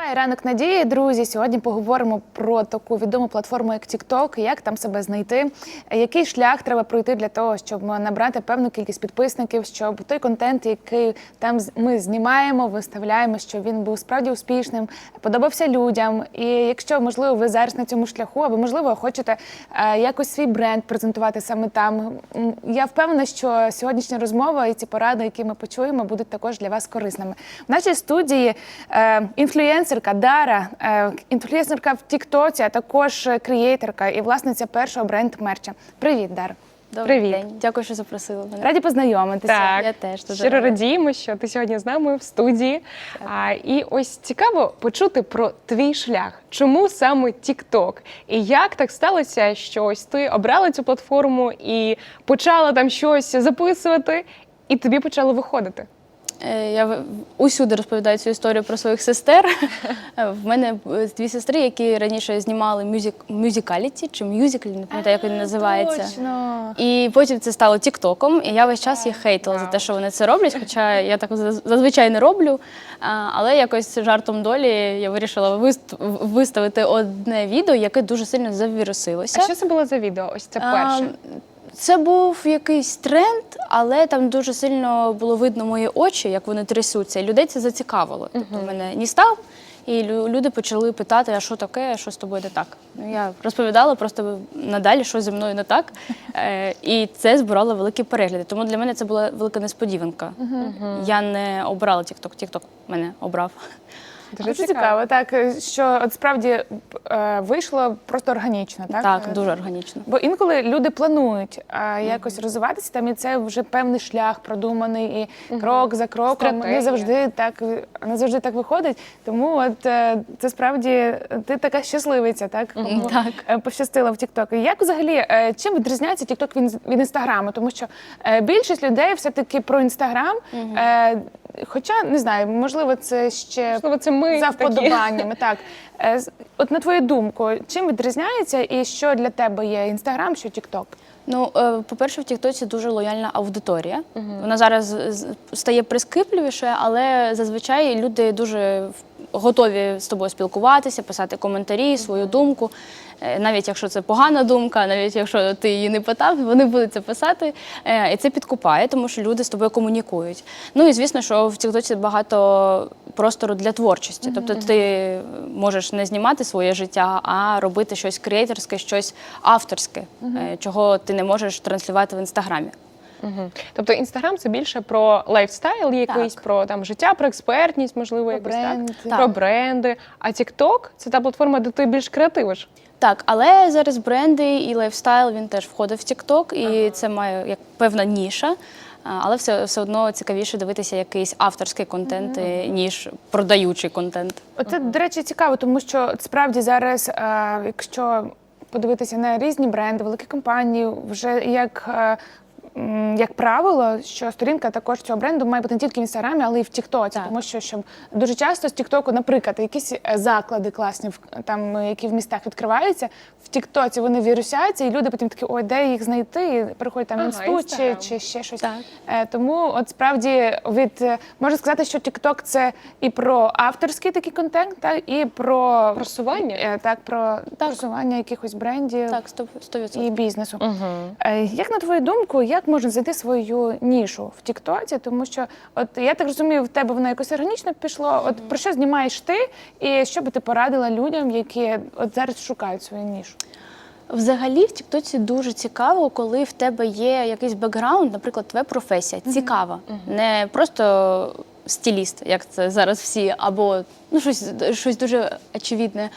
Триває ранок надії, друзі. Сьогодні поговоримо про таку відому платформу, як TikTok, як там себе знайти, який шлях треба пройти для того, щоб набрати певну кількість підписників, щоб той контент, який там ми знімаємо, виставляємо, щоб він був справді успішним, подобався людям. І якщо можливо ви зараз на цьому шляху, або можливо хочете е, якось свій бренд презентувати саме там. Я впевнена, що сьогоднішня розмова і ці поради, які ми почуємо, будуть також для вас корисними. В нашій студії е, інфлюенсерка Дара, е, інфлюенсерка в Тіктоці, а також креаторка і власниця першого бренд мерча. Привіт, Дара. Добрий Привіт. день. Дякую, що запросили мене. Раді познайомитися. Так, Я теж дуже щиро рада. радіємо, що ти сьогодні з нами в студії. А, і ось цікаво почути про твій шлях. Чому саме TikTok? І як так сталося, що ось ти обрала цю платформу і почала там щось записувати, і тобі почало виходити? Е, Я усюди розповідаю цю історію про своїх сестер. В мене е, дві сестри, які раніше знімали мюзик, мюзикаліті чи мюзиклі, не пам'ятаю, як він називається. Точно. І потім це стало Тіктоком, і я весь час їх хейтила за те, що вони це роблять. Хоча я так зазвичай не роблю. Але якось жартом долі я вирішила вист- виставити одне відео, яке дуже сильно завірусилося. А що це було за відео? Ось це перше. А, Це був якийсь тренд, але там дуже сильно було видно мої очі, як вони трясуться. І людей це зацікавило. Тобто мене ні став, і лю- люди почали питати, а що таке, що з тобою не так. Ну я розповідала просто надалі, що зі мною не так. Е, і це збирало великі перегляди. Тому для мене це була велика несподіванка. Я не обрала TikTok, TikTok мене обрав. Дуже Дуже цікаво. цікаво, так що от справді е, вийшло просто органічно, так? Так, Е, дуже органічно. Бо інколи люди планують а, якось розвиватися там, і це вже певний шлях продуманий і крок за кроком. Стратегія. Не завжди так не завжди так виходить. Тому от е, це справді ти така щасливиця, так Кому, Так. е, пощастила в Тіктоку. Як взагалі е, чим відрізняється Тікток від, від інстаграму? Тому що е, більшість людей все таки про інстаграм. Е, Хоча не знаю, можливо, це ще Можливо, це ми за такі. вподобаннями. Так Е, от на твою думку, чим відрізняється і що для тебе є інстаграм, що Тікток? Ну, е, по-перше, в Тіктоці дуже лояльна аудиторія. Вона зараз стає прискіпливіше, але зазвичай люди дуже готові з тобою спілкуватися, писати коментарі, свою думку. Е, Навіть якщо це погана думка, навіть якщо ти її не питав, вони будуть це писати. Е, І це підкупає, тому що люди з тобою комунікують. Ну і звісно, що в Тіктоці багато простору для творчості. Тобто ти можеш не знімати своє життя, а робити щось креаторське, щось авторське, е, чого ти не можеш транслювати в інстаграмі. Мгм. Тобто інстаграм це більше про лайфстайл, якийсь Так. про там життя, про експертність, можливо, Про якось бренди. так. Про бренди. А TikTok – це та платформа, де ти більш креативиш. Так, але зараз бренди і лайфстайл він теж входить в TikTok, і це має як певна ніша. Але все, все одно цікавіше дивитися якийсь авторський контент, е, ніж продаючий контент. Оце, до речі, цікаво, тому що справді зараз, е, якщо подивитися на різні бренди, великі компанії, вже як. Як правило, що сторінка також цього бренду має бути не тільки в інстаграмі, але й в Тіктоці, тому що щоб дуже часто з Тіктоку, наприклад, якісь е, заклади класні, там е, які в містах відкриваються, в Тіктоці вони вірусяться, і люди потім такі, ой, де їх знайти? І переходять там Ага, інсту чи, чи ще щось. Так. Е, Тому от справді від можна сказати, що TikTok це і про авторський такий контент, так, і про Просування? так, про просування якихось брендів Так, 100%. і бізнесу. Е, Як на твою думку, як можна знайти свою нішу в Тіктоці? Тому що, от я так розумію, в тебе воно якось органічно пішло. От про що знімаєш ти, і що би ти порадила людям, які от зараз шукають свою нішу? Взагалі в Тіктоці дуже цікаво, коли в тебе є якийсь бекграунд, наприклад, твоя професія цікава, не просто стиліст, як це зараз всі, або ну щось, щось дуже очевидне.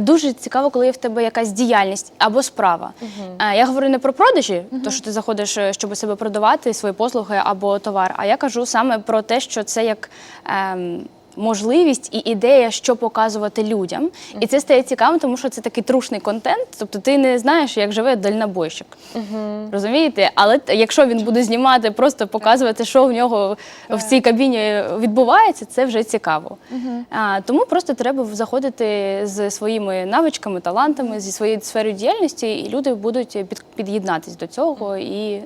Дуже цікаво, коли є в тебе якась діяльність або справа. Е, Я говорю не про продажі, то що ти заходиш, е, щоб себе продавати свої послуги або товар. А я кажу саме про те, що це як. Ем, можливість і ідея, що показувати людям. І це стає цікавим, тому що це такий трушний контент. Тобто ти не знаєш, як живе дальнобойщик. Розумієте? Але якщо він буде знімати, просто показувати, що в нього в цій кабіні відбувається, це вже цікаво. А, тому просто треба заходити з своїми навичками, талантами, зі своєю сферою діяльності, і люди будуть під, під'єднатись до цього і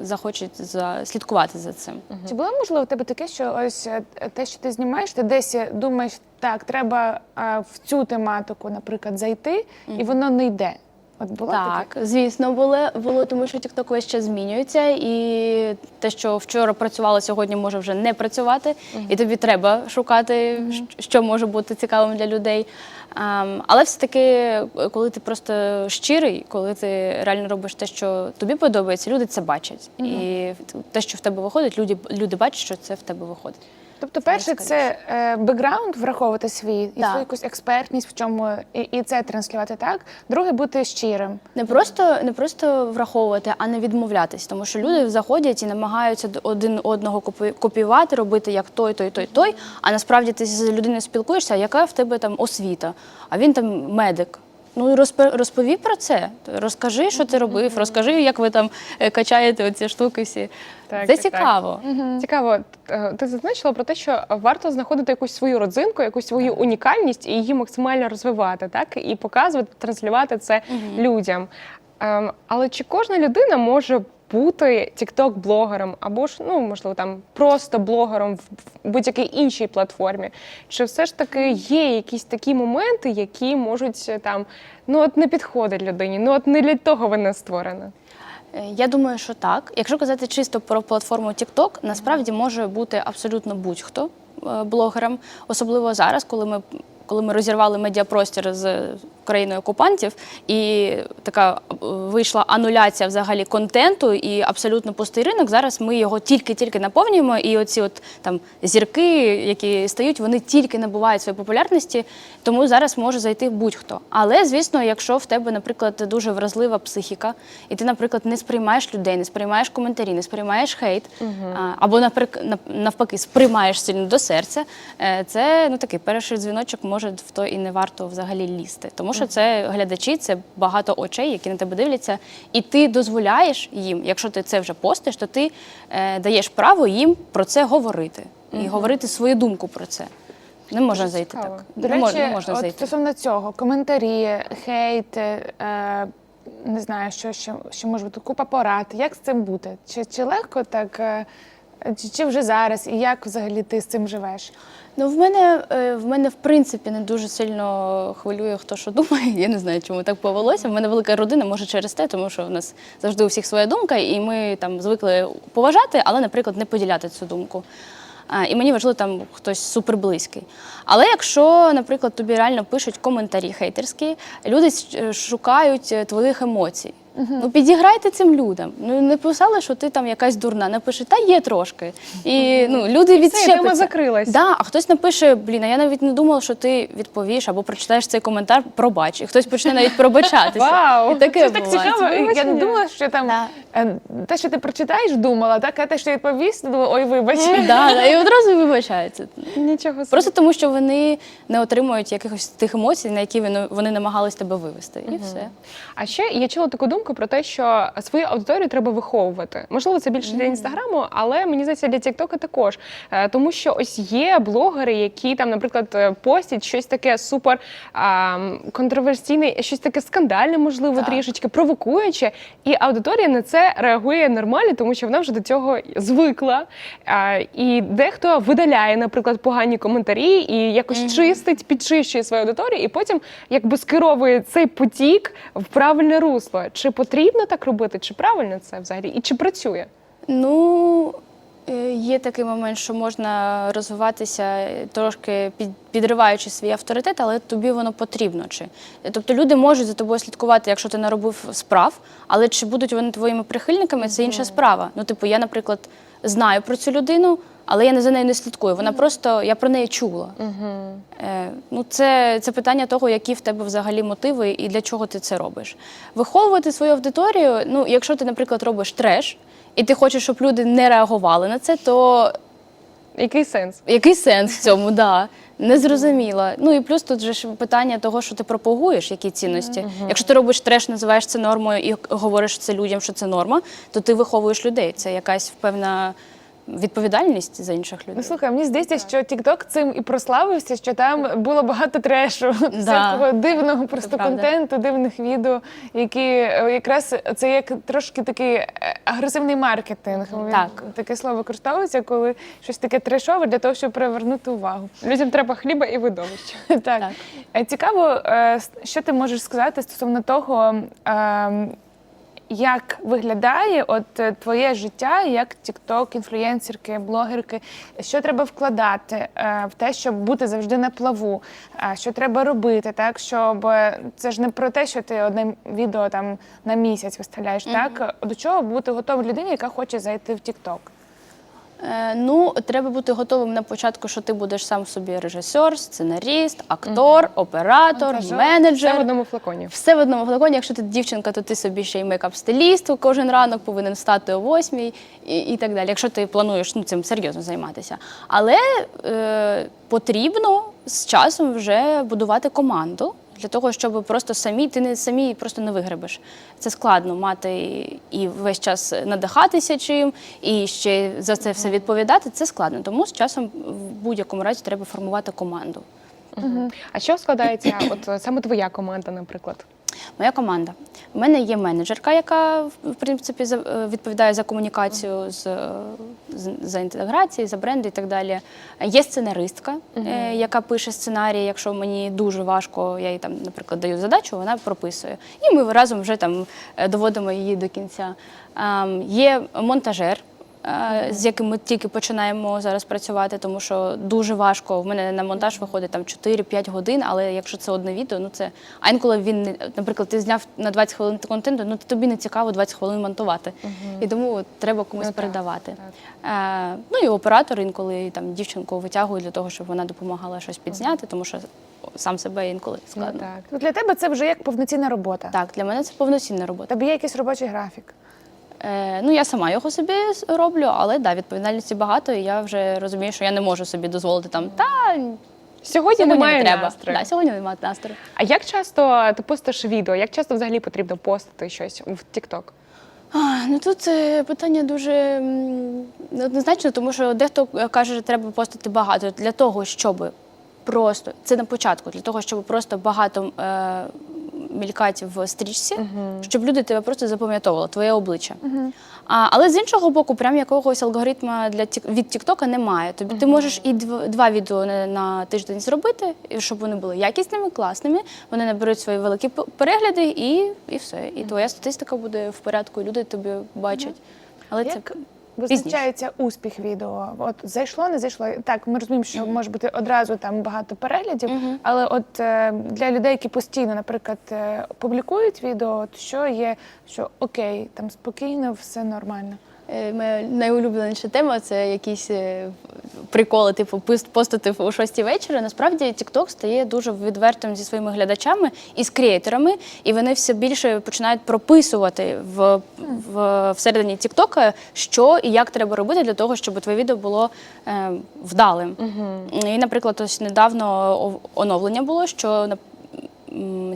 захочуть за, слідкувати за цим. Чи було можливо у тебе таке, що ось е, те, що ти знімаєш, ти десь е, думаєш, так, треба е, в цю тематику, наприклад, зайти, і воно не йде. От було таке? Так, звісно, було, було, тому що TikTok весь час змінюється, і те, що вчора працювало, сьогодні може вже не працювати, і тобі треба шукати, щ- що може бути цікавим для людей. Ем, але все-таки, коли ти просто щирий, коли ти реально робиш те, що тобі подобається, люди це бачать. І те, що в тебе виходить, люди, люди бачать, що це в тебе виходить. Тобто, перше, це е, бекграунд враховувати свій і свою якусь експертність в чому і, і це транслювати так. Друге, бути щирим. Не просто, не просто враховувати, а не відмовлятись, тому що люди заходять і намагаються один одного копі- копіювати, робити як той, той, той, той. А насправді ти з людиною спілкуєшся, яка в тебе там освіта? А він там медик. Ну розпо- розпові про це. Розкажи, що ти робив, розкажи, як ви там е, качаєте оці штуки всі. Так, це так, так. цікаво. Цікаво, е, ти зазначила про те, що варто знаходити якусь свою родзинку, якусь свою унікальність і її максимально розвивати, так і показувати, транслювати це людям. Ем, Але чи кожна людина може бути тікток-блогером або ж ну можливо там просто блогером в будь-якій іншій платформі? Чи все ж таки є якісь такі моменти, які можуть е, там ну от не підходить людині, ну от не для того вона створена? Е, Я думаю, що так. Якщо казати чисто про платформу TikTok, насправді може бути абсолютно будь-хто е, блогером, особливо зараз, коли ми. Коли ми розірвали медіапростір з країною окупантів, і така е, вийшла ануляція взагалі контенту і абсолютно пустий ринок. Зараз ми його тільки-тільки наповнюємо, і оці от там зірки, які стають, вони тільки набувають своєї популярності, тому зараз може зайти будь-хто. Але звісно, якщо в тебе, наприклад, дуже вразлива психіка, і ти, наприклад, не сприймаєш людей, не сприймаєш коментарі, не сприймаєш хейт, а, або навпаки, сприймаєш сильно до серця, е, це ну такий перший дзвіночок може в то і не варто взагалі лізти. Тому що це глядачі, це багато очей, які на тебе дивляться, і ти дозволяєш їм, якщо ти це вже постиш, то ти е, даєш право їм про це говорити і говорити свою думку про це. Не можна зайти цікаво. так. До не, речі, мож, не можна от зайти. стосовно цього, коментарі, хейт, е, не знаю, що, що, що може бути, купа порад. Як з цим бути? Чи, чи легко так, е, чи, чи вже зараз? І як взагалі ти з цим живеш? Ну, в мене е, в мене в принципі не дуже сильно хвилює, хто що думає. Я не знаю, чому так повелося. В мене велика родина, може через те, тому що в нас завжди у всіх своя думка, і ми там звикли поважати, але, наприклад, не поділяти цю думку. А, І мені важливо там хтось суперблизький. Але якщо, наприклад, тобі реально пишуть коментарі хейтерські, люди шукають е, твоїх емоцій. Ну підіграйте цим людям. Ну не писали, що ти там якась дурна. Напиши, та є трошки. І ну люди відщепляться. тема закрилась. Да, а хтось напише: блін, а я навіть не думала, що ти відповіш або прочитаєш цей коментар, пробач. І хтось почне навіть пробачатися. Вау! І таке Це так буває. цікаво. Я не думала, що там Да. е, те, що ти прочитаєш, думала, так, а те, що відповість, думала, ой, вибач. Да, да, і одразу вибачаються. Нічого собі. Просто тому, що вони не отримують якихось тих емоцій, на які вони, вони намагались тебе вивести. І все. А ще я чула таку думку про те, що свою аудиторію треба виховувати. Можливо, це більше для інстаграму, але мені здається, для Тіктока також. Е, Тому що ось є блогери, які там, наприклад, е, постять щось таке супер а, контроверсійне, щось таке скандальне, можливо, Так. трішечки провокуюче. І аудиторія на це реагує нормально, тому що вона вже до цього звикла. А, І дехто видаляє, наприклад, погані коментарі і якось чистить, підчищує свою аудиторію, і потім якби скеровує цей потік в правильне русло. Чи потрібно так робити, чи правильно це взагалі, і чи працює? Ну, е, є такий момент, що можна розвиватися е, трошки під, підриваючи свій авторитет, але тобі воно потрібно. Чи. Тобто люди можуть за тобою слідкувати, якщо ти наробив справ, але чи будуть вони твоїми прихильниками, це інша справа. Ну, типу, я, наприклад, знаю про цю людину, але я не за нею не слідкую. Вона просто я про неї чула. Е, ну, це, це питання того, які в тебе взагалі мотиви і для чого ти це робиш. Виховувати свою аудиторію, ну, якщо ти, наприклад, робиш треш, і ти хочеш, щоб люди не реагували на це, то Який сенс? який сенс в цьому? Да. Незрозуміло. Ну і плюс тут же ж питання того, що ти пропагуєш, які цінності. Якщо ти робиш треш, називаєш це нормою і говориш це людям, що це норма, то ти виховуєш людей. Це якась певна відповідальність за інших людей. Ну слухай, мені здається, що TikTok цим і прославився, що там було багато трешу, всякого дивного просто правда. контенту, дивних відео, які е, якраз це як трошки такий е, агресивний маркетинг. Так. Таке слово використовується, коли щось таке трешове для того, щоб привернути увагу. Людям треба хліба і видовища. Так. Так. Е, Цікаво, що ти можеш сказати стосовно того, е, як виглядає от е, твоє життя як тікток, інфлюєнсерки, блогерки? Що треба вкладати е, в те, щоб бути завжди на плаву? Е, Що треба робити, так щоб це ж не про те, що ти одне відео там на місяць виставляєш, так до чого бути готовою людині, яка хоче зайти в тікток? Е, ну, треба бути готовим на початку, що ти будеш сам собі режисер, сценаріст, актор, оператор, Монтажер. менеджер. Все в одному флаконі. Все в одному флаконі. Якщо ти дівчинка, то ти собі ще й мейкап-стиліст кожен ранок повинен встати о восьмій і, і так далі. Якщо ти плануєш ну, цим серйозно займатися. Але е, потрібно з часом вже будувати команду. Для того, щоб просто самі, ти не самі просто не вигребеш. Це складно мати і весь час надихатися чим, і ще за це все відповідати. Це складно. Тому з часом в будь-якому разі треба формувати команду. Угу. А що складається, от саме твоя команда, наприклад? Моя команда. У мене є менеджерка, яка в принципі е, відповідає за комунікацію з, е, за інтеграцію, за бренди і так далі. Є сценаристка, е, яка пише сценарії. Якщо мені дуже важко, я їй там, наприклад, даю задачу, вона прописує. І ми разом вже там доводимо її до кінця. Ем, Є монтажер. Е, З яким ми тільки починаємо зараз працювати, тому що дуже важко. В мене на монтаж виходить там 4-5 годин, але якщо це одне відео, ну це а інколи він наприклад, ти зняв на 20 хвилин контенту, ну тобі не цікаво 20 хвилин монтувати. І тому треба комусь Ну, так, передавати. Е, ну і оператор інколи там дівчинку витягує для того, щоб вона допомагала щось підзняти, тому що сам себе інколи Ну, складно. так. Ну, Для тебе це вже як повноцінна робота. Так, для мене це повноцінна робота. тебе є якийсь робочий графік. Е, ну, я сама його собі роблю, але да, відповідальності багато, і я вже розумію, що я не можу собі дозволити там та Сьогодні, сьогодні немає не треба. настрою. Да, сьогодні немає настрою. А як часто ти постиш відео? Як часто взагалі потрібно постити щось в TikTok? А, ну тут е, питання дуже м, неоднозначно, тому що дехто е, каже, що треба постити багато для того, щоб просто це на початку, для того, щоб просто багато е, мількати в стрічці, щоб люди тебе просто запам'ятовували, твоє обличчя. А, але з іншого боку, прям якогось алгоритму для Тік- від Тіктока немає. Тобі ти можеш і дв- два відео на, на тиждень зробити, щоб вони були якісними, класними. Вони наберуть свої великі перегляди, і, і все. І твоя статистика буде в порядку, і люди тобі бачать. Але це Як визначається успіх відео? От зайшло, не зайшло. Так, ми розуміємо, що може бути одразу там багато переглядів, але от е, для людей, які постійно, наприклад, е, публікують відео, от що є, що окей, там спокійно, все нормально. Е, Моя найулюбленіша тема це якісь е, приколи, типу постити у 6 вечора. Насправді TikTok стає дуже відвертим зі своїми глядачами і з креаторами, і вони все більше починають прописувати в, в всередині TikTok, що і як треба робити для того, щоб твоє відео було е, вдалим. І, наприклад, ось недавно оновлення було, що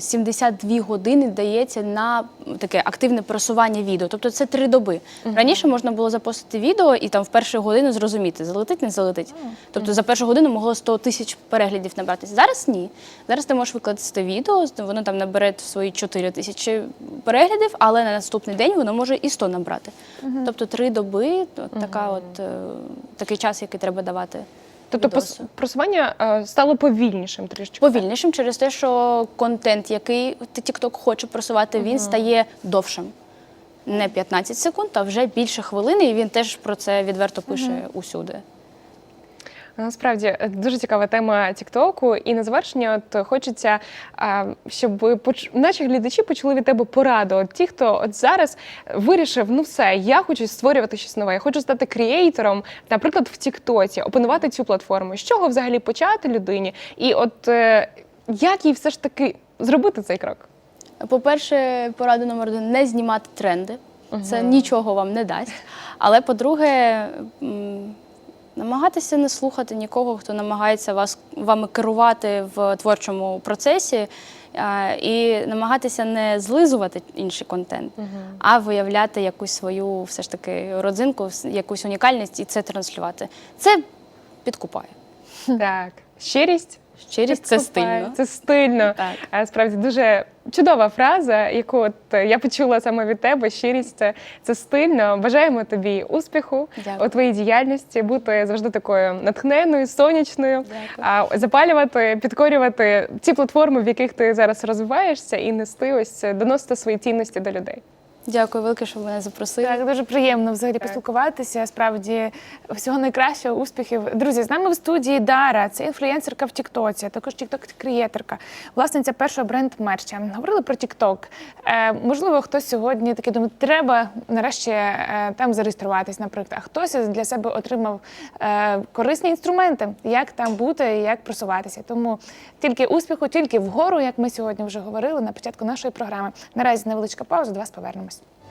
72 години дається на таке активне просування відео. Тобто це три доби. Раніше можна було запостити відео і там в першу годину зрозуміти, залетить, не залетить. Тобто за першу годину могло 100 тисяч переглядів набратися. Зараз ні. Зараз ти можеш викладати відео, воно там набере свої 4 тисячі переглядів, але на наступний день воно може і 100 набрати. Тобто три доби от така от, е, такий час, який треба давати. Тобто відосу. просування е, стало повільнішим трішки. повільнішим через те, що контент, який TikTok хоче просувати, він стає довшим. Не 15 секунд, а вже більше хвилини, і він теж про це відверто пише усюди. Насправді е, дуже цікава тема Тіктоку. І на завершення от хочеться, щоб наші глядачі почули від тебе пораду. От ті, хто от зараз вирішив, ну все, я хочу створювати щось нове, я хочу стати кріейтором, наприклад, в Тіктоці, опанувати цю платформу. З чого взагалі почати людині? І от е, як їй все ж таки зробити цей крок? По-перше, порада номер один не знімати тренди. Це нічого вам не дасть. Але по-друге, Намагатися не слухати нікого, хто намагається вас вами керувати в творчому процесі, і намагатися не злизувати інший контент, а виявляти якусь свою все ж таки родзинку, с- якусь унікальність і це транслювати. Це підкупає. Так, щирість. Щирість це стильно. Це стильно. Так. А, Справді дуже чудова фраза, яку от е, я почула саме від тебе. Щирість це, це стильно. Бажаємо тобі успіху Дякую. у твоїй діяльності, бути завжди такою натхненною, сонячною, а, запалювати, підкорювати ті платформи, в яких ти зараз розвиваєшся, і нести ось е, доносити свої цінності до людей. Дякую велике, що мене запросили. Так, дуже приємно взагалі поспілкуватися. Справді всього найкращого, успіхів. Друзі, з нами в студії Дара, це інфлюенсерка в Тіктоці, також тікток-креаторка, власниця першого бренд мерча. Говорили про Тікток. Е, можливо, хтось сьогодні такий думає, треба нарешті е, там зареєструватись, наприклад. А хтось для себе отримав е, корисні інструменти, як там бути, як просуватися. Тому тільки успіху, тільки вгору, як ми сьогодні вже говорили на початку нашої програми. Наразі невеличка пауза, до вас повернемось.